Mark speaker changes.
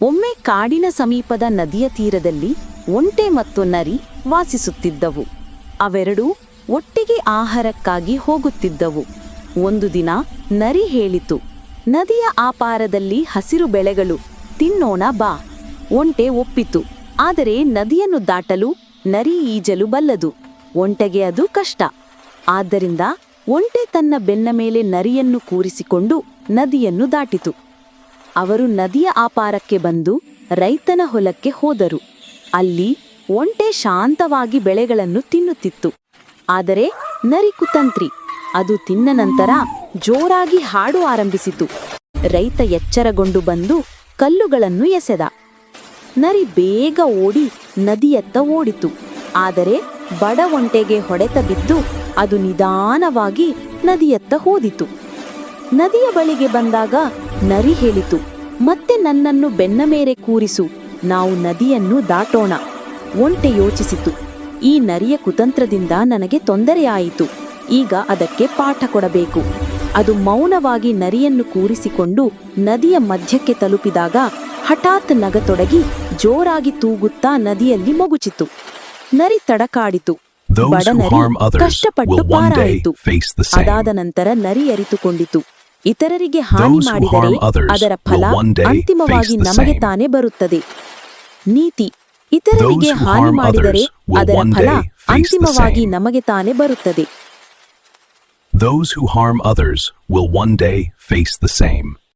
Speaker 1: ಒಮ್ಮೆ ಕಾಡಿನ ಸಮೀಪದ ನದಿಯ ತೀರದಲ್ಲಿ ಒಂಟೆ ಮತ್ತು ನರಿ ವಾಸಿಸುತ್ತಿದ್ದವು. ಅವೆರಡೂ ಒಟ್ಟಿಗೆ ಆಹಾರಕ್ಕಾಗಿ ಹೋಗುತ್ತಿದ್ದವು. ಒಂದು ದಿನ ನರಿ ಹೇಳಿತು, ನದಿಯ ಆಪಾರದಲ್ಲಿ ಹಸಿರು ಬೆಳೆಗಳು, ತಿನ್ನೋಣ ಬಾ. ಒಂಟೆ ಒಪ್ಪಿತು, ಆದರೆ ನದಿಯನ್ನು ದಾಟಲು ನರಿ ಈಜಲು ಬಲ್ಲದು. ಒಂಟೆಗೆ ಅದು ಕಷ್ಟ. ಆದ್ದರಿಂದ ಒಂಟೆ ತನ್ನ ಬೆನ್ನ ಮೇಲೆ ನರಿಯನ್ನು ಕೂರಿಸಿಕೊಂಡು ನದಿಯನ್ನು ದಾಟಿತು. ಅವರು ನದಿಯ ಆಪಾರಕ್ಕೆ ಬಂದು ರೈತನ ಹೊಲಕ್ಕೆ ಹೋದರು. ಅಲ್ಲಿ ಒಂಟೆ ಶಾಂತವಾಗಿ ಬೆಳೆಗಳನ್ನು ತಿನ್ನುತ್ತಿತ್ತು. ಆದರೆ ನರಿ ಕುತಂತ್ರಿ, ಅದು ತಿನ್ನ ನಂತರ ಜೋರಾಗಿ ಹಾಡು ಆರಂಭಿಸಿತು. ರೈತ ಎಚ್ಚರಗೊಂಡು ಬಂದು ಕಲ್ಲುಗಳನ್ನು ಎಸೆದ. ನರಿ ಬೇಗ ಓಡಿ ನದಿಯತ್ತ ಓಡಿತು. ಆದರೆ ಬಡ ಒಂಟೆಗೆ ಹೊಡೆತ ಬಿದ್ದು ಅದು ನಿಧಾನವಾಗಿ ನದಿಯತ್ತ ಹೋದಿತು. ನದಿಯ ಬಳಿಗೆ ಬಂದಾಗ ನರಿ ಹೇಳಿತು ಮತ್ತೆ ನನ್ನನ್ನು ಬೆನ್ನ ಮೇಲೆ ಕೂರಿಸು ನಾವು ನದಿಯನ್ನು ದಾಟೋಣ ಒಂಟೆ ಯೋಚಿಸಿತು. ಈ ನರಿಯ ಕುತಂತ್ರದಿಂದ ನನಗೆ ತೊಂದರೆಯಾಯಿತು ಈಗ ಅದಕ್ಕೆ ಪಾಠ ಕೊಡಬೇಕು. ಅದು ಮೌನವಾಗಿ ನರಿಯನ್ನು ಕೂರಿಸಿಕೊಂಡು ನದಿಯ ಮಧ್ಯಕ್ಕೆ ತಲುಪಿದಾಗ ಹಠಾತ್ ನಗತೊಡಗಿ ಜೋರಾಗಿ ತೂಗುತ್ತಾ ನದಿಯಲ್ಲಿ ಮಗುಚಿತು. ನರಿ ತಡಕಾಡಿತು. ಬಡ ನರಿ ಕಷ್ಟಪಟ್ಟು ಪಾರಾಯಿತು. ಅದಾದ ನಂತರ ನರಿ ಅರಿತುಕೊಂಡಿತು. ಇತರರಿಗೆ ಹಾನಿ ಮಾಡಿದರೆ ಅದರ ಫಲ ಅಂತಿಮವಾಗಿ ನಮಗೆ ತಾನೇ ಬರುತ್ತದೆ. ನೀತಿ ಇತರರಿಗೆ ಹಾನಿ ಮಾಡಿದರೆ ಅದರ ಫಲ ಅಂತಿಮವಾಗಿ ನಮಗೆ ತಾನೇ ಬರುತ್ತದೆ.
Speaker 2: Those who harm others will one day face the same.